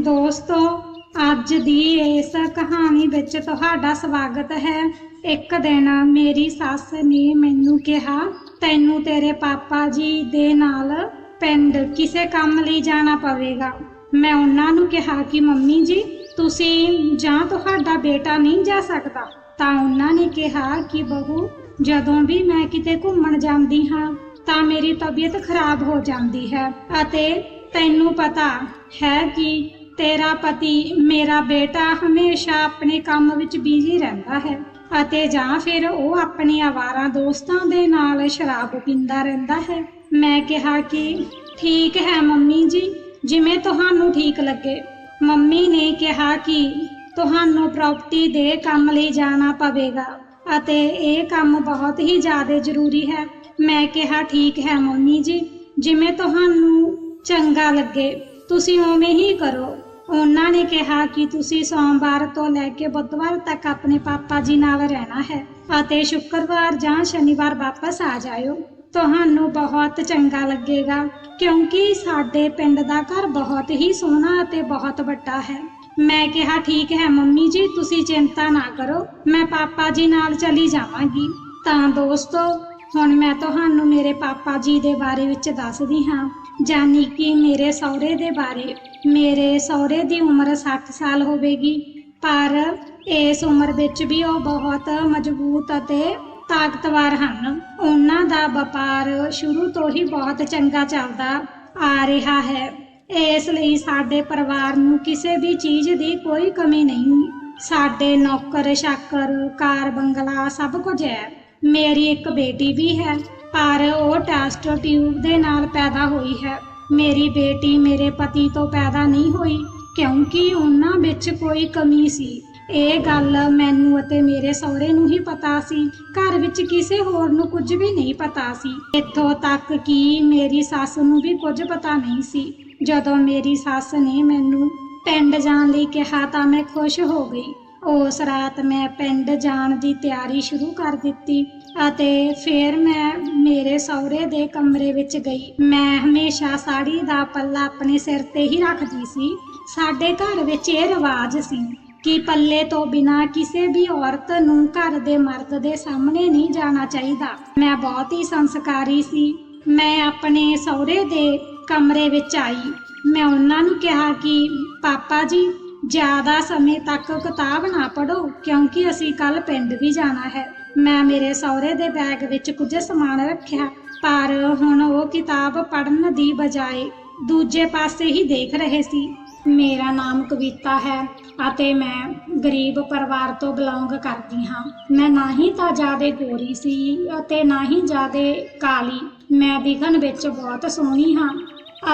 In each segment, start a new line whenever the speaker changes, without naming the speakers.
ਦੋਸਤੋ, ਅੱਜ ਦੀ ਇਸ ਕਹਾਣੀ ਵਿੱਚ ਤੁਹਾਡਾ ਸਵਾਗਤ ਹੈ। ਇੱਕ ਦਿਨ ਮੇਰੀ ਸੱਸ ਨੇ ਮੈਨੂੰ ਕਿਹਾ, ਤੈਨੂੰ ਤੇਰੇ ਪਾਪਾ ਜੀ ਦੇ ਨਾਲ ਪਿੰਡ ਕਿਸੇ ਕੰਮ ਲਈ ਜਾਣਾ ਪਵੇਗਾ। ਮੈਂ ਉਹਨਾਂ ਨੂੰ ਕਿਹਾ ਕਿ, ਮੰਮੀ ਜੀ, ਤੁਸੀਂ ਜਾਂ ਤੁਹਾਡਾ ਬੇਟਾ ਨਹੀਂ ਜਾ ਸਕਦਾ। ਤਾਂ ਉਹਨਾਂ ਨੇ ਕਿਹਾ ਕਿ, ਬਹੂ, ਜਦੋਂ ਵੀ ਮੈਂ ਕਿਤੇ ਘੁੰਮਣ ਜਾਂਦੀ ਹਾਂ, ਤਾਂ ਮੇਰੀ ਤਬੀਅਤ ਖਰਾਬ ਹੋ ਜਾਂਦੀ ਹੈ ਅਤੇ ਤੈਨੂੰ ਪਤਾ ਹੈ ਕਿ ਤੇਰਾ ਪਤੀ ਮੇਰਾ ਬੇਟਾ ਹਮੇਸ਼ਾ ਆਪਣੇ ਕੰਮ ਵਿੱਚ ਬਿਜ਼ੀ ਰਹਿੰਦਾ ਹੈ ਅਤੇ ਜਾਂ ਫਿਰ ਉਹ ਆਪਣੇ ਆਵਾਰਾ ਦੋਸਤਾਂ ਦੇ ਨਾਲ ਸ਼ਰਾਬ ਪੀਂਦਾ ਰਹਿੰਦਾ ਹੈ। ਮੈਂ ਕਿਹਾ ਕਿ ਠੀਕ ਹੈ ਮੰਮੀ ਜੀ, ਜਿਵੇਂ ਤੁਹਾਨੂੰ ਠੀਕ ਲੱਗੇ। ਮੰਮੀ ਨੇ ਕਿਹਾ ਕਿ ਤੁਹਾਨੂੰ ਪ੍ਰਾਪਰਟੀ ਦੇ ਕੰਮ ਲਈ ਜਾਣਾ ਪਵੇਗਾ ਅਤੇ ਇਹ ਕੰਮ ਬਹੁਤ ਹੀ ਜ਼ਿਆਦਾ ਜ਼ਰੂਰੀ ਹੈ। ਮੈਂ ਕਿਹਾ ਠੀਕ ਹੈ ਮੰਮੀ ਜੀ, ਜਿਵੇਂ ਤੁਹਾਨੂੰ ਚੰਗਾ ਲੱਗੇ, ਤੁਸੀਂ ਉਵੇਂ ਹੀ ਕਰੋ। ਉਹਨਾਂ ਨੇ ਕਿਹਾ ਕਿ ਤੁਸੀਂ ਸੋਮਵਾਰ ਤੋਂ ਲੈ ਕੇ ਬੁੱਧਵਾਰ ਤੱਕ ਆਪਣੇ ਪਾਪਾ ਜੀ ਨਾਲ ਰਹਿਣਾ ਹੈ ਅਤੇ ਸ਼ੁੱਕਰਵਾਰ ਜਾਂ ਸ਼ਨੀਵਾਰ ਵਾਪਸ ਆ ਜਾਇਓ। ਤੁਹਾਨੂੰ ਬਹੁਤ ਚੰਗਾ ਲੱਗੇਗਾ, ਕਿਉਂਕਿ ਸਾਡੇ ਪਿੰਡ ਦਾ ਘਰ ਬਹੁਤ ਹੀ ਸੋਹਣਾ ਅਤੇ ਬਹੁਤ ਵੱਡਾ ਹੈ। ਮੈਂ ਕਿਹਾ, ਠੀਕ ਹੈ ਮੰਮੀ ਜੀ, ਤੁਸੀਂ ਚਿੰਤਾ ਨਾ ਕਰੋ, ਮੈਂ ਪਾਪਾ ਜੀ ਨਾਲ ਚਲੀ ਜਾਵਾਂਗੀ। ਤਾਂ ਦੋਸਤੋ, ਹੁਣ ਮੈਂ ਤੁਹਾਨੂੰ ਮੇਰੇ ਪਾਪਾ ਜੀ ਦੇ ਬਾਰੇ ਵਿੱਚ ਦੱਸਦੀ ਹਾਂ। ਜਾਨੀ ਕਿ ਮੇਰੇ ਸਹੁਰੇ ਦੇ ਬਾਰੇ, ਮੇਰੇ ਸਹੁਰੇ ਦੀ ਉਮਰ 60 ਸਾਲ ਹੋਵੇਗੀ, ਪਰ ਇਸ ਉਮਰ ਵਿੱਚ ਵੀ ਉਹ ਬਹੁਤ ਮਜ਼ਬੂਤ ਅਤੇ ਤਾਕਤਵਰ ਹਨ। ਉਹਨਾਂ ਦਾ ਵਪਾਰ ਸ਼ੁਰੂ ਤੋਂ ਹੀ ਬਹੁਤ ਚੰਗਾ ਚੱਲਦਾ ਆ ਰਿਹਾ ਹੈ। ਇਸ ਲਈ ਸਾਡੇ ਪਰਿਵਾਰ ਨੂੰ ਕਿਸੇ ਵੀ ਚੀਜ਼ ਦੀ ਕੋਈ ਕਮੀ ਨਹੀਂ। ਸਾਡੇ ਨੌਕਰ ਸ਼ਾਕਰ ਕਾਰ ਬੰਗਲਾ ਸਭ ਕੁਝ ਹੈ। ਮੇਰੀ ਇੱਕ ਬੇਟੀ ਵੀ ਹੈ। ਪਰ ਉਹ ਟੈਸਟ ਟਿਊਬ ਦੇ ਨਾਲ ਪੈਦਾ ਹੋਈ ਹੈ। ਮੇਰੀ ਬੇਟੀ ਮੇਰੇ ਪਤੀ ਤੋਂ ਪੈਦਾ ਨਹੀਂ ਹੋਈ, ਕਿਉਂਕਿ ਉਹਨਾਂ ਵਿੱਚ ਕੋਈ ਕਮੀ ਸੀ। ਇਹ ਗੱਲ ਮੈਨੂੰ ਅਤੇ ਮੇਰੇ ਸਹੁਰੇ ਨੂੰ ਹੀ ਪਤਾ ਸੀ। ਘਰ ਵਿੱਚ ਕਿਸੇ ਹੋਰ ਨੂੰ ਕੁਝ ਵੀ ਨਹੀਂ ਪਤਾ ਸੀ। ਇੱਥੋਂ ਤੱਕ ਕਿ ਮੇਰੀ ਸੱਸ ਨੂੰ ਵੀ ਕੁਝ ਪਤਾ ਨਹੀਂ ਸੀ। ਜਦੋਂ ਮੇਰੀ ਸੱਸ ਨੇ ਮੈਨੂੰ ਪਿੰਡ ਜਾਣ ਲਈ ਕਿਹਾ ਤਾਂ ਮੈਂ ਖੁਸ਼ ਹੋ ਗਈ। ਉਸ ਰਾਤ ਮੈਂ ਪਿੰਡ ਜਾਣ ਦੀ ਤਿਆਰੀ ਸ਼ੁਰੂ ਕਰ ਦਿੱਤੀ ਅਤੇ ਫਿਰ ਮੈਂ ਮੇਰੇ ਸਹੁਰੇ ਦੇ ਕਮਰੇ ਵਿੱਚ ਗਈ। ਮੈਂ ਹਮੇਸ਼ਾ ਸਾੜੀ ਦਾ ਪੱਲਾ ਆਪਣੇ ਸਿਰ ਤੇ ਹੀ ਰੱਖਦੀ ਸੀ। ਸਾਡੇ ਘਰ ਵਿੱਚ ਇਹ ਰਿਵਾਜ ਸੀ ਕਿ ਪੱਲੇ ਤੋਂ ਬਿਨਾ ਕਿਸੇ ਵੀ ਔਰਤ ਨੂੰ ਘਰ ਦੇ ਮਰਦ ਦੇ ਸਾਹਮਣੇ ਨਹੀਂ ਜਾਣਾ ਚਾਹੀਦਾ। ਮੈਂ ਬਹੁਤ ਹੀ ਸੰਸਕਾਰੀ ਸੀ। ਮੈਂ ਆਪਣੇ ਸਹੁਰੇ ਦੇ ਕਮਰੇ ਵਿੱਚ ਆਈ। ਮੈਂ ਉਹਨਾਂ ਨੂੰ ਕਿਹਾ ਕਿ, ਪਾਪਾ ਜੀ ਜ਼ਿਆਦਾ ਸਮੇਂ ਤੱਕ ਕਿਤਾਬ ਨਾ ਪੜੋ ਕਿਉਂਕਿ ਅਸੀਂ ਕੱਲ ਪਿੰਡ ਵੀ ਜਾਣਾ ਹੈ। ਮੈਂ ਮੇਰੇ ਸਹੁਰੇ ਦੇ ਬੈਗ ਵਿੱਚ ਕੁਝ ਸਮਾਨ ਰੱਖਿਆ, ਪਰ ਹੁਣ ਉਹ ਕਿਤਾਬ ਪੜਨ ਦੀ ਬਜਾਏ ਦੂਜੇ ਪਾਸੇ ਹੀ ਦੇਖ ਰਹੇ ਸੀ। ਮੇਰਾ ਨਾਮ ਕਵਿਤਾ ਹੈ ਅਤੇ ਮੈਂ ਗਰੀਬ ਪਰਿਵਾਰ ਤੋਂ ਬਿਲੋਂਗ ਕਰਦੀ ਹਾਂ। ਮੈਂ ਨਾ ਹੀ ਤਾਂ ਜ਼ਿਆਦਾ ਗੋਰੀ ਸੀ ਅਤੇ ਨਾ ਹੀ ਜ਼ਿਆਦਾ ਕਾਲੀ। ਮੈਂ ਦਿਖਣ ਵਿੱਚ ਬਹੁਤ ਸੋਹਣੀ ਹਾਂ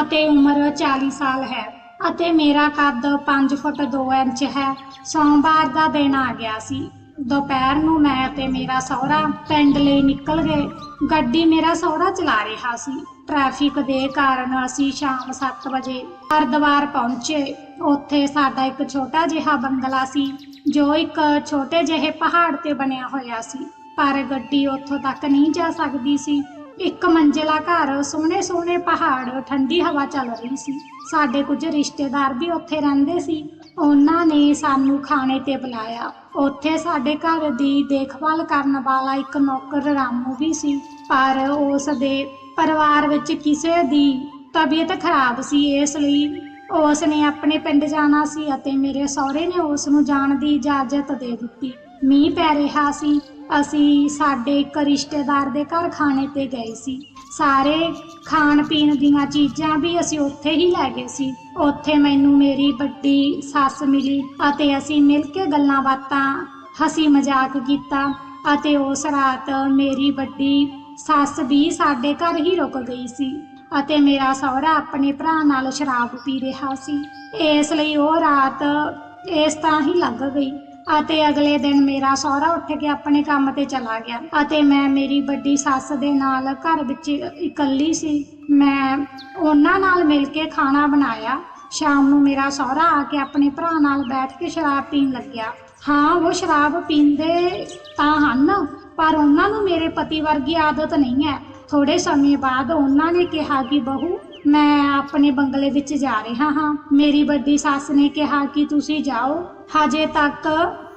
ਅਤੇ ਉਮਰ 40 ਸਾਲ ਹੈ। ਅਤੇ ਮੇਰਾ ਕੱਦ 5 ਫੁੱਟ 2 ਇੰਚ ਹੈ। ਸੋਮਵਾਰ ਦਾ ਦਿਨ ਆ ਗਿਆ ਸੀ। ਦੁਪਹਿਰ ਨੂੰ ਮੈਂ ਅਤੇ ਮੇਰਾ ਸਹੁਰਾ ਪਿੰਡ ਲਈ ਨਿਕਲ ਗਏ। ਗੱਡੀ ਮੇਰਾ ਸਹੁਰਾ ਚਲਾ ਰਿਹਾ ਸੀ। ਟ੍ਰੈਫਿਕ ਦੇ ਕਾਰਨ ਅਸੀਂ ਸ਼ਾਮ 7 ਵਜੇ ਹਰਦੁਆਰ ਪਹੁੰਚੇ। ਉੱਥੇ ਸਾਡਾ ਇੱਕ ਛੋਟਾ ਜਿਹਾ ਬੰਗਲਾ ਸੀ, ਜੋ ਇੱਕ ਛੋਟੇ ਜਿਹੇ ਪਹਾੜ ਤੇ ਬਣਿਆ ਹੋਇਆ ਸੀ। ਪਰ ਗੱਡੀ ਉੱਥੋਂ ਤੱਕ ਨਹੀਂ ਜਾ ਸਕਦੀ ਸੀ। ਇੱਕ ਮੰਜ਼ਿਲਾ ਘਰ, ਸੋਹਣੇ ਸੋਹਣੇ ਪਹਾੜ, ਠੰਡੀ ਹਵਾ ਚੱਲ ਰਹੀ ਸੀ। ਸਾਡੇ ਕੁਝ ਰਿਸ਼ਤੇਦਾਰ ਵੀ ਉੱਥੇ ਰਹਿੰਦੇ ਸੀ। ਉਹਨਾਂ ਨੇ ਸਾਨੂੰ ਖਾਣੇ ਤੇ ਬੁਲਾਇਆ। ਉੱਥੇ ਸਾਡੇ ਘਰ ਦੀ ਦੇਖਭਾਲ ਕਰਨ ਵਾਲਾ ਇੱਕ ਨੌਕਰ ਰਾਮੂ ਵੀ ਸੀ। ਪਰ ਉਸ ਦੇ ਪਰਿਵਾਰ ਵਿੱਚ ਕਿਸੇ ਦੀ ਤਬੀਅਤ ਖਰਾਬ ਸੀ। ਇਸ ਲਈ ਉਸ ਨੇ ਆਪਣੇ ਪਿੰਡ ਜਾਣਾ ਸੀ ਅਤੇ ਮੇਰੇ ਸਹੁਰੇ ਨੇ ਉਸ ਨੂੰ ਜਾਣ ਦੀ ਇਜਾਜ਼ਤ ਦੇ ਦਿੱਤੀ। ਮੀਂਹ ਪੈ ਰਿਹਾ ਸੀ। ਅਸੀਂ ਸਾਡੇ ਇੱਕ ਰਿਸ਼ਤੇਦਾਰ ਦੇ ਘਰ ਖਾਣੇ ਤੇ ਗਏ ਸੀ। ਸਾਰੇ ਖਾਣ ਪੀਣ ਦੀਆਂ ਚੀਜ਼ਾਂ ਵੀ ਅਸੀਂ ਉੱਥੇ ਹੀ ਲੈ ਗਏ ਸੀ। ਉੱਥੇ ਮੈਨੂੰ ਮੇਰੀ ਵੱਡੀ ਸੱਸ ਮਿਲੀ ਅਤੇ ਅਸੀਂ ਮਿਲ ਕੇ ਗੱਲਾਂ ਬਾਤਾਂ ਹਸੀ ਮਜ਼ਾਕ ਕੀਤਾ ਅਤੇ ਉਸ ਰਾਤ ਮੇਰੀ ਵੱਡੀ ਸੱਸ ਵੀ ਸਾਡੇ ਘਰ ਹੀ ਰੁਕ ਗਈ ਸੀ ਅਤੇ ਮੇਰਾ ਸਹੁਰਾ ਆਪਣੇ ਭਰਾ ਨਾਲ ਸ਼ਰਾਬ ਪੀ ਰਿਹਾ ਸੀ। ਇਸ ਲਈ ਉਹ ਰਾਤ ਇਸ ਤਰ੍ਹਾਂ ਹੀ ਲੱਗ ਗਈ। ਅਤੇ ਅਗਲੇ ਦਿਨ ਮੇਰਾ ਸਹੁਰਾ ਉੱਠ ਕੇ ਆਪਣੇ ਕੰਮ ਤੇ ਚਲਾ ਗਿਆ ਅਤੇ ਮੈਂ ਮੇਰੀ ਵੱਡੀ ਸੱਸ ਦੇ ਨਾਲ ਘਰ ਵਿੱਚ ਇਕੱਲੀ ਸੀ। ਮੈਂ ਉਹਨਾਂ ਨਾਲ ਮਿਲ ਕੇ ਖਾਣਾ ਬਣਾਇਆ। ਸ਼ਾਮ ਨੂੰ ਮੇਰਾ ਸਹੁਰਾ ਆ ਕੇ ਆਪਣੇ ਭਰਾ ਨਾਲ ਬੈਠ ਕੇ ਸ਼ਰਾਬ ਪੀਣ ਲੱਗਿਆ। ਹਾਂ, ਉਹ ਸ਼ਰਾਬ ਪੀਂਦੇ ਤਾਂ ਹਨ, ਪਰ ਉਹਨਾਂ ਨੂੰ ਮੇਰੇ ਪਤੀ ਵਰਗੀ ਆਦਤ ਨਹੀਂ ਹੈ। ਥੋੜੇ ਸਮੇਂ ਬਾਅਦ ਉਹਨਾਂ ਨੇ ਕਿਹਾ ਕਿ ਬਹੂ ਮੈਂ ਆਪਣੇ ਬੰਗਲੇ ਵਿੱਚ ਜਾ ਰਿਹਾ ਹਾਂ। ਮੇਰੀ ਵੱਡੀ ਸੱਸ ਨੇ ਕਿਹਾ ਕਿ ਤੁਸੀਂ ਜਾਓ। ਹਜੇ ਤੱਕ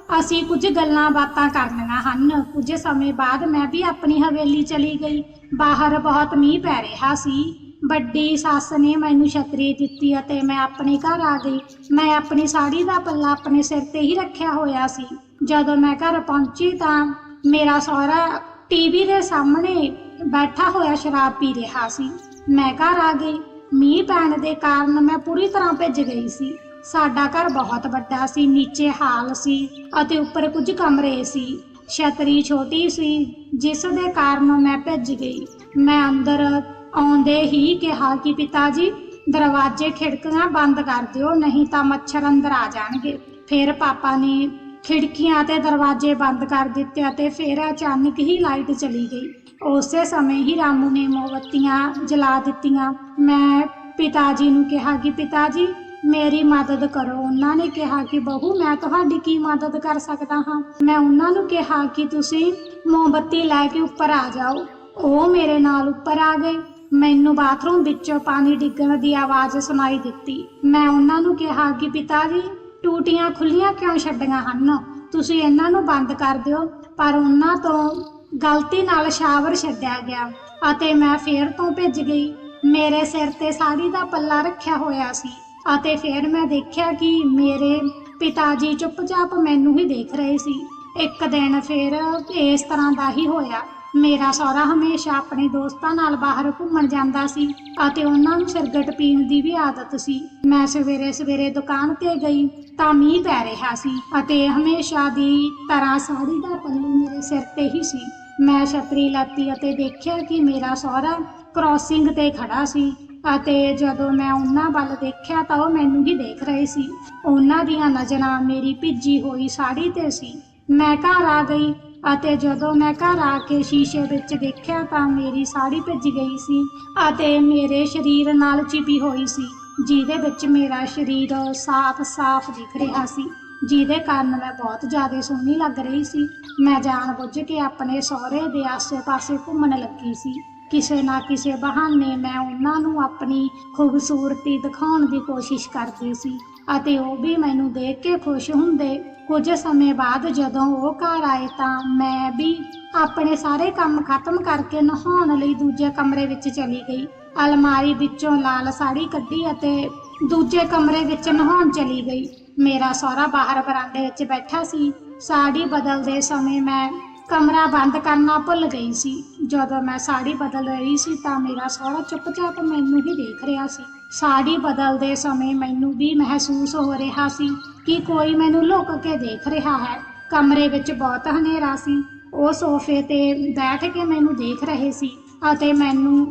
ਅਸੀਂ ਕੁਝ ਗੱਲਾਂ ਬਾਤਾਂ ਕਰਨੀਆਂ ਹਨ। ਕੁਝ ਸਮੇਂ ਬਾਅਦ ਮੈਂ ਵੀ ਆਪਣੀ ਹਵੇਲੀ ਚਲੀ ਗਈ। ਬਾਹਰ ਬਹੁਤ ਮੀਂਹ ਪੈ ਰਿਹਾ ਸੀ। ਵੱਡੀ ਸੱਸ ਨੇ ਮੈਨੂੰ ਛਤਰੀ ਦਿੱਤੀ ਅਤੇ ਮੈਂ ਆਪਣੇ ਘਰ ਆ ਗਈ। ਮੈਂ ਆਪਣੀ ਸਾੜੀ ਦਾ ਪੱਲਾ ਆਪਣੇ ਸਿਰ ਤੇ ਹੀ ਰੱਖਿਆ ਹੋਇਆ ਸੀ। ਜਦੋਂ ਮੈਂ ਘਰ ਪਹੁੰਚੀ ਤਾਂ ਮੇਰਾ ਸਹੁਰਾ ਟੀਵੀ ਦੇ ਸਾਹਮਣੇ ਬੈਠਾ ਹੋਇਆ ਸ਼ਰਾਬ ਪੀ ਰਿਹਾ ਸੀ। ਮੈਂ ਘਰ ਆ ਗਈ। ਮੀਂਹ ਪੈਣ ਦੇ ਕਾਰਨ ਮੈਂ ਪੂਰੀ ਤਰ੍ਹਾਂ ਭਿੱਜ ਗਈ ਸੀ। ਸਾਡਾ ਘਰ ਬਹੁਤ ਵੱਡਾ ਸੀ, ਨੀਚੇ ਹਾਲ ਸੀ ਅਤੇ ਉੱਪਰ ਕੁਝ ਕਮਰੇ ਸੀ। ਛਤਰੀ ਛੋਟੀ ਸੀ, ਜਿਸ ਦੇ ਕਾਰਨ ਮੈਂ ਭਿੱਜ ਗਈ। ਮੈਂ ਅੰਦਰ ਆਉਂਦੇ ਹੀ ਕਿਹਾ ਕਿ ਪਿਤਾ ਜੀ ਦਰਵਾਜ਼ੇ ਖਿੜਕੀਆਂ ਬੰਦ ਕਰ ਦਿਓ, ਨਹੀਂ ਤਾਂ ਮੱਛਰ ਅੰਦਰ ਆ ਜਾਣਗੇ। ਫਿਰ ਪਾਪਾ ਨੇ ਖਿੜਕੀਆਂ ਤੇ ਦਰਵਾਜ਼ੇ ਬੰਦ ਕਰ ਦਿੱਤੇ ਅਤੇ ਫਿਰ ਅਚਾਨਕ ਹੀ ਲਾਈਟ ਚਲੀ ਗਈ। ਉਸੇ ਸਮੇਂ ਹੀ ਰਾਮੂ ਨੇ ਮੋਮਬੱਤੀਆਂ ਜਲਾ ਦਿੱਤੀਆਂ। ਮੈਂ ਪਿਤਾ ਜੀ ਨੂੰ ਕਿਹਾ ਕਿ ਪਿਤਾ ਜੀ ਮੇਰੀ ਮਦਦ ਕਰੋ। ਉਹਨਾਂ ਨੇ ਕਿਹਾ ਕਿ, ਬਹੂ, ਮੈਂ ਤੁਹਾਡੀ ਕੀ ਮਦਦ ਕਰ ਸਕਦਾ ਹਾਂ? ਮੈਂ ਉਹਨਾਂ ਨੂੰ ਕਿਹਾ ਕਿ, ਤੁਸੀਂ ਮੋਮਬੱਤੀ ਲੈ ਕੇ ਉੱਪਰ ਆ ਜਾਓ। ਉਹ ਮੇਰੇ ਨਾਲ ਉੱਪਰ ਆ ਗਏ। ਮੈਨੂੰ ਬਾਥਰੂਮ ਵਿੱਚੋਂ ਪਾਣੀ ਡਿੱਗਣ ਦੀ ਆਵਾਜ਼ ਸੁਣਾਈ ਦਿੱਤੀ। ਮੈਂ ਉਹਨਾਂ ਨੂੰ ਕਿਹਾ ਕਿ ਪਿਤਾ ਜੀ ਟੂਟੀਆਂ ਖੁੱਲੀਆਂ ਕਿਉਂ ਛੱਡੀਆਂ ਹਨ? ਤੁਸੀਂ ਇਹਨਾਂ ਨੂੰ ਬੰਦ ਕਰ ਦਿਓ, ਪਰ ਉਹਨਾਂ ਤੋਂ ਗਲਤੀ ਨਾਲ ਸ਼ਾਵਰ ਛੱਡਿਆ ਗਿਆ ਅਤੇ ਮੈਂ ਫੇਰ ਤੋਂ ਭਿੱਜ ਗਈ। ਮੇਰੇ ਸਿਰ ਤੇ ਸਾੜੀ ਦਾ ਪੱਲਾ ਰੱਖਿਆ ਹੋਇਆ ਸੀ ਅਤੇ ਫਿਰ ਮੈਂ ਦੇਖਿਆ ਕਿ ਮੇਰੇ ਪਿਤਾ ਜੀ ਚੁੱਪਚਾਪ ਮੈਨੂੰ ਹੀ ਦੇਖ ਰਹੇ ਸੀ। ਇੱਕ ਦਿਨ ਫਿਰ ਇਸ ਤਰ੍ਹਾਂ ਦਾ ਹੀ ਹੋਇਆ। ਮੇਰਾ ਸਹੁਰਾ ਹਮੇਸ਼ਾ ਆਪਣੇ ਦੋਸਤਾਂ ਨਾਲ ਬਾਹਰ ਘੁੰਮਣ ਜਾਂਦਾ ਸੀ ਅਤੇ ਉਹਨਾਂ ਨੂੰ ਸਿਰਗਟ ਪੀਣ ਦੀ ਵੀ ਆਦਤ ਸੀ। ਮੈਂ ਸਵੇਰੇ ਸਵੇਰੇ ਦੁਕਾਨ ਤੇ ਗਈ ਤਾਂ ਮੀਂਹ ਪੈ ਰਿਹਾ ਸੀ ਅਤੇ ਹਮੇਸ਼ਾ ਦੀ ਤਰ੍ਹਾਂ ਸਾੜੀ ਦਾ ਪੱਲੂ ਮੇਰੇ ਸਿਰ ਤੇ ਹੀ ਸੀ। ਮੈਂ ਛਤਰੀ ਲਾਤੀ ਅਤੇ ਦੇਖਿਆ ਕਿ ਮੇਰਾ ਸਹੁਰਾ ਕ੍ਰਾਸਿੰਗ ਤੇ ਖੜਾ ਸੀ ਅਤੇ ਜਦੋਂ ਮੈਂ ਉਹਨਾਂ ਵੱਲ ਦੇਖਿਆ ਤਾਂ ਉਹ ਮੈਨੂੰ ਹੀ ਦੇਖ ਰਹੇ ਸੀ। ਉਹਨਾਂ ਦੀਆਂ ਨਜ਼ਰਾਂ ਮੇਰੀ ਭਿੱਜੀ ਹੋਈ ਸਾੜੀ ਤੇ ਸੀ। ਮੈਂ ਘਰ ਆ ਗਈ ਅਤੇ ਜਦੋਂ ਮੈਂ ਘਰ ਆ ਕੇ ਸ਼ੀਸ਼ੇ ਵਿੱਚ ਦੇਖਿਆ ਤਾਂ ਮੇਰੀ ਸਾੜੀ ਭਿੱਜ ਗਈ ਸੀ ਅਤੇ ਮੇਰੇ ਸਰੀਰ ਨਾਲ ਚਿਪੀ ਹੋਈ ਸੀ, ਜਿਹਦੇ ਵਿੱਚ ਮੇਰਾ ਸਰੀਰ ਸਾਫ਼-ਸਾਫ਼ ਦਿਖ ਰਿਹਾ ਸੀ, ਜਿਹਦੇ ਕਾਰਨ ਮੈਂ ਬਹੁਤ ਜ਼ਿਆਦਾ ਸੋਹਣੀ ਲੱਗ ਰਹੀ ਸੀ। ਮੈਂ ਜਾਣਬੁੱਝ ਕੇ ਆਪਣੇ ਸਹੁਰੇ ਦੇ ਆਸੇ-ਪਾਸੇ ਘੁੰਮਣ ਲੱਗੀ ਸੀ। ਕਿਸੇ ਨਾ ਕਿਸੇ ਬਹਾਨੇ ਮੈਂ ਉਹਨਾਂ ਨੂੰ ਆਪਣੀ ਖੂਬਸੂਰਤੀ ਦਿਖਾਉਣ ਦੀ ਕੋਸ਼ਿਸ਼ ਕਰਦੀ ਸੀ। ਅਤੇ ਉਹ ਵੀ ਮੈਨੂੰ ਦੇਖ ਕੇ ਖੁਸ਼ ਹੁੰਦੇ। ਕੁਝ ਸਮੇਂ ਬਾਅਦ ਜਦੋਂ ਉਹ ਘਰ ਆਏ ਤਾਂ ਮੈਂ ਵੀ ਆਪਣੇ ਸਾਰੇ ਕੰਮ ਖਤਮ ਕਰਕੇ ਨਹਾਉਣ ਲਈ ਦੂਜੇ ਕਮਰੇ ਵਿੱਚ ਚਲੀ ਗਈ। ਅਲਮਾਰੀ ਵਿੱਚੋਂ ਲਾਲ ਸਾੜੀ ਕੱਢੀ ਅਤੇ ਦੂਜੇ ਕਮਰੇ ਵਿੱਚ ਨਹਾਉਣ ਚਲੀ ਗਈ। ਮੇਰਾ ਸਹੁਰਾ ਬਾਹਰ ਬਰਾਂਡੇ ਵਿੱਚ ਬੈਠਾ ਸੀ। ਸਾੜੀ ਬਦਲਦੇ ਸਮੇਂ ਮੈਂ ਕਮਰਾ ਬੰਦ ਕਰਨਾ ਭੁੱਲ ਗਈ ਸੀ। ਜਦੋਂ ਮੈਂ ਸਾੜੀ ਬਦਲ ਰਹੀ ਸੀ ਤਾਂ ਮੇਰਾ ਸਹੁਰਾ ਚੁੱਪਚਾਪ ਮੈਨੂੰ ਹੀ ਦੇਖ ਰਿਹਾ ਸੀ। ਸਾੜੀ ਬਦਲਦੇ ਸਮੇਂ ਮੈਨੂੰ ਵੀ ਮਹਿਸੂਸ ਹੋ ਰਿਹਾ ਸੀ ਕਿ ਕੋਈ ਮੈਨੂੰ ਲੁੱਕ ਕੇ ਦੇਖ ਰਿਹਾ ਹੈ। ਕਮਰੇ ਵਿੱਚ ਬਹੁਤ ਹਨੇਰਾ ਸੀ। ਉਹ ਸੋਫੇ ਤੇ ਬੈਠ ਕੇ ਮੈਨੂੰ ਦੇਖ ਰਹੇ ਸੀ ਅਤੇ ਮੈਨੂੰ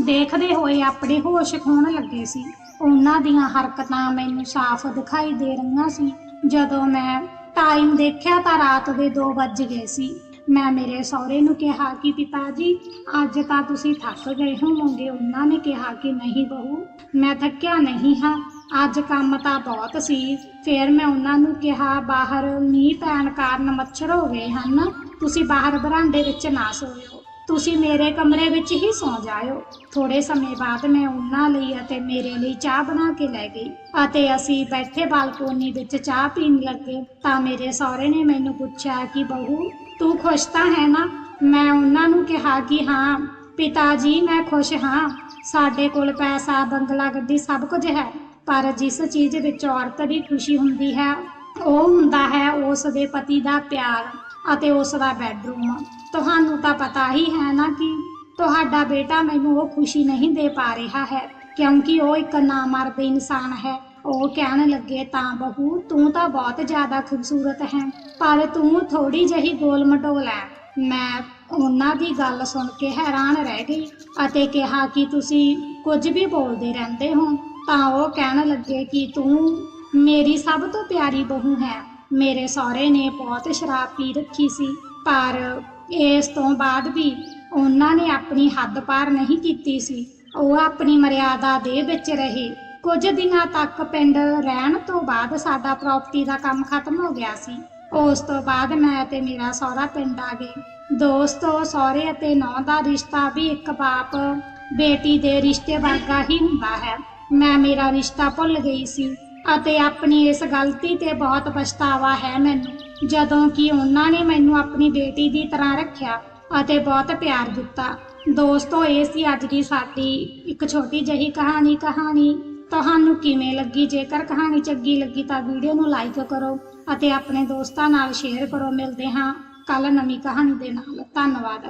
ਦੇਖਦੇ ਹੋਏ ਆਪਣੇ ਹੋਸ਼ ਖੋਣ ਲੱਗੇ ਸੀ। ਉਹਨਾਂ ਦੀਆਂ ਹਰਕਤਾਂ ਮੈਨੂੰ ਸਾਫ਼ ਦਿਖਾਈ ਦੇ ਰਹੀਆਂ ਸੀ। ਜਦੋਂ ਮੈਂ ਟਾਈਮ ਦੇਖਿਆ ਤਾਂ ਰਾਤ ਦੇ 2 ਵੱਜ ਗਏ ਸੀ। ਮੈਂ ਮੇਰੇ ਸਹੁਰੇ ਨੂੰ ਕਿਹਾ ਕਿ ਪਿਤਾ ਜੀ, ਅੱਜ ਤਾਂ ਤੁਸੀਂ ਥੱਕ ਗਏ ਹੋਵੋਗੇ। ਉਹਨਾਂ ਨੇ ਕਿਹਾ ਕਿ ਨਹੀਂ ਬਹੂ, ਮੈਂ ਥੱਕਿਆ ਨਹੀਂ ਹਾਂ। ਅੱਜ ਕੰਮ ਤਾਂ ਬਹੁਤ ਸੀ। ਫਿਰ ਮੈਂ ਉਹਨਾਂ ਨੂੰ ਕਿਹਾ, ਬਾਹਰ ਮੀਂਹ ਪੈਣ ਕਾਰਨ ਮੱਛਰ ਹੋ ਗਏ ਹਨ। ਤੁਸੀਂ ਬਾਹਰ ਬਰਾਂਡੇ ਵਿੱਚ ਨਾ ਸੋਇਓ। ਤੁਸੀਂ ਮੇਰੇ ਕਮਰੇ ਵਿੱਚ ਹੀ ਸੌ ਜਾਇਓ। ਥੋੜੇ ਸਮੇਂ ਬਾਅਦ ਮੈਂ ਉਹਨਾਂ ਲਈ ਅਤੇ ਮੇਰੇ ਲਈ ਚਾਹ ਬਣਾ ਕੇ ਲੈ ਗਈ ਅਤੇ ਅਸੀਂ ਬੈਠੇ ਬਾਲਕੋਨੀ ਵਿੱਚ ਚਾਹ ਪੀਣ ਲੱਗੇ ਤਾਂ ਮੇਰੇ ਸਹੁਰੇ ਨੇ ਮੈਨੂੰ ਪੁੱਛਿਆ ਕਿ ਬਹੂ, ਤੂੰ ਖੁਸ਼ ਤਾਂ ਹੈ ਨਾ? ਮੈਂ ਉਹਨਾਂ ਨੂੰ ਕਿਹਾ ਕਿ ਹਾਂ। ਪਿਤਾ ਜੀ, ਮੈਂ ਖੁਸ਼ ਹਾਂ। ਸਾਡੇ ਕੋਲ ਪੈਸਾ, ਬੰਗਲਾ ਗੱਡੀ ਸਭ ਕੁਝ ਹੈ, ਪਰ ਜਿਸ ਚੀਜ਼ ਵਿੱਚ ਔਰਤ ਦੀ ਖੁਸ਼ੀ ਹੁੰਦੀ ਹੈ, ਉਹ ਹੁੰਦਾ ਹੈ ਉਸ ਦੇ ਪਤੀ ਦਾ ਪਿਆਰ। ਅਤੇ ਉਸ ਦਾ ਬੈੱਡਰੂਮ ਤੁਹਾਨੂੰ ਤਾਂ ਪਤਾ ਹੀ ਹੈ ਨਾ ਕਿ ਤੁਹਾਡਾ ਬੇਟਾ ਮੈਨੂੰ ਉਹ ਖੁਸ਼ੀ ਨਹੀਂ ਦੇ ਪਾ ਰਿਹਾ ਹੈ, ਕਿਉਂਕਿ ਉਹ ਇੱਕ ਨਾਮਰਦ ਇਨਸਾਨ ਹੈ। ਉਹ ਕਹਿਣ ਲੱਗੇ, ਤਾਂ ਬਹੂ, ਤੂੰ ਤਾਂ ਬਹੁਤ ਜ਼ਿਆਦਾ ਖੂਬਸੂਰਤ ਹੈ, ਪਰ ਤੂੰ ਥੋੜੀ ਜਹੀ ਗੋਲ ਮਟੋਲ ਹੈ। ਮੈਂ ਉਹਨਾਂ ਦੀ ਗੱਲ ਸੁਣ ਕੇ ਹੈਰਾਨ ਰਹਿ ਗਈ ਅਤੇ ਕਿਹਾ ਕਿ ਤੁਸੀਂ ਕੁਝ ਵੀ ਬੋਲਦੇ ਰਹਿੰਦੇ ਹੋ, ਤਾਂ ਉਹ ਕਹਿਣ ਲੱਗੇ ਕਿ ਤੂੰ ਮੇਰੀ ਸਭ ਤੋਂ ਪਿਆਰੀ ਬਹੂ ਹੈ। ਮੇਰੇ ਸਹੁਰੇ ਨੇ ਬਹੁਤ ਸ਼ਰਾਬ ਪੀ ਰੱਖੀ ਸੀ, ਪਰ ਇਸ ਤੋਂ ਬਾਅਦ ਵੀ ਉਹਨਾਂ ਨੇ ਆਪਣੀ ਹੱਦ ਪਾਰ ਨਹੀਂ ਕੀਤੀ ਸੀ। ਉਹ ਆਪਣੀ ਮਰਿਆਦਾ ਦੇ ਵਿੱਚ ਰਹੇ। ਕੁਝ ਦਿਨਾਂ ਤੱਕ ਪਿੰਡ ਰਹਿਣ ਤੋਂ ਬਾਅਦ ਸਾਡਾ ਪ੍ਰਾਪਰਟੀ ਦਾ ਕੰਮ ਖਤਮ ਹੋ ਗਿਆ ਸੀ। ਉਸ ਤੋਂ ਬਾਅਦ ਮੈਂ ਤੇ ਮੇਰਾ ਸਹੁਰਾ ਪਿੰਡ ਆ ਗਏ। ਦੋਸਤੋ, ਸਹੁਰੇ ਅਤੇ ਨੌਂ ਦਾ ਰਿਸ਼ਤਾ ਵੀ ਇੱਕ ਬਾਪ, ਬੇਟੀ ਦੇ ਰਿਸ਼ਤੇ ਵਰਗਾ ਹੀ ਹੁੰਦਾ ਹੈ। ਮੈਂ ਮੇਰਾ ਰਿਸ਼ਤਾ ਭੁੱਲ ਗਈ ਸੀ। ਅਤੇ ਆਪਣੀ ਇਸ ਗਲਤੀ ਤੇ ਬਹੁਤ ਪਛਤਾਵਾ ਹੈ ਮੈਨੂੰ, ਜਦੋਂ ਕਿ ਉਹਨਾਂ ਨੇ ਮੈਨੂੰ ਆਪਣੀ ਬੇਟੀ ਦੀ ਤਰ੍ਹਾਂ ਰੱਖਿਆ ਅਤੇ ਬਹੁਤ ਪਿਆਰ ਦਿੱਤਾ। ਦੋਸਤੋ, ਇਹ ਸੀ ਅੱਜ ਦੀ ਸਾਡੀ ਇੱਕ ਛੋਟੀ ਜਿਹੀ ਕਹਾਣੀ। ਕਹਾਣੀ ਤੁਹਾਨੂੰ ਕਿਵੇਂ ਲੱਗੀ? ਜੇਕਰ ਕਹਾਣੀ ਚੰਗੀ ਲੱਗੀ ਤਾਂ ਵੀਡੀਓ ਨੂੰ ਲਾਈਕ ਕਰੋ ਅਤੇ ਆਪਣੇ ਦੋਸਤਾਂ ਨਾਲ ਸ਼ੇਅਰ ਕਰੋ। ਮਿਲਦੇ ਹਾਂ ਕੱਲ ਨਵੀਂ ਕਹਾਣੀ ਦੇ ਨਾਲ। ਧੰਨਵਾਦ।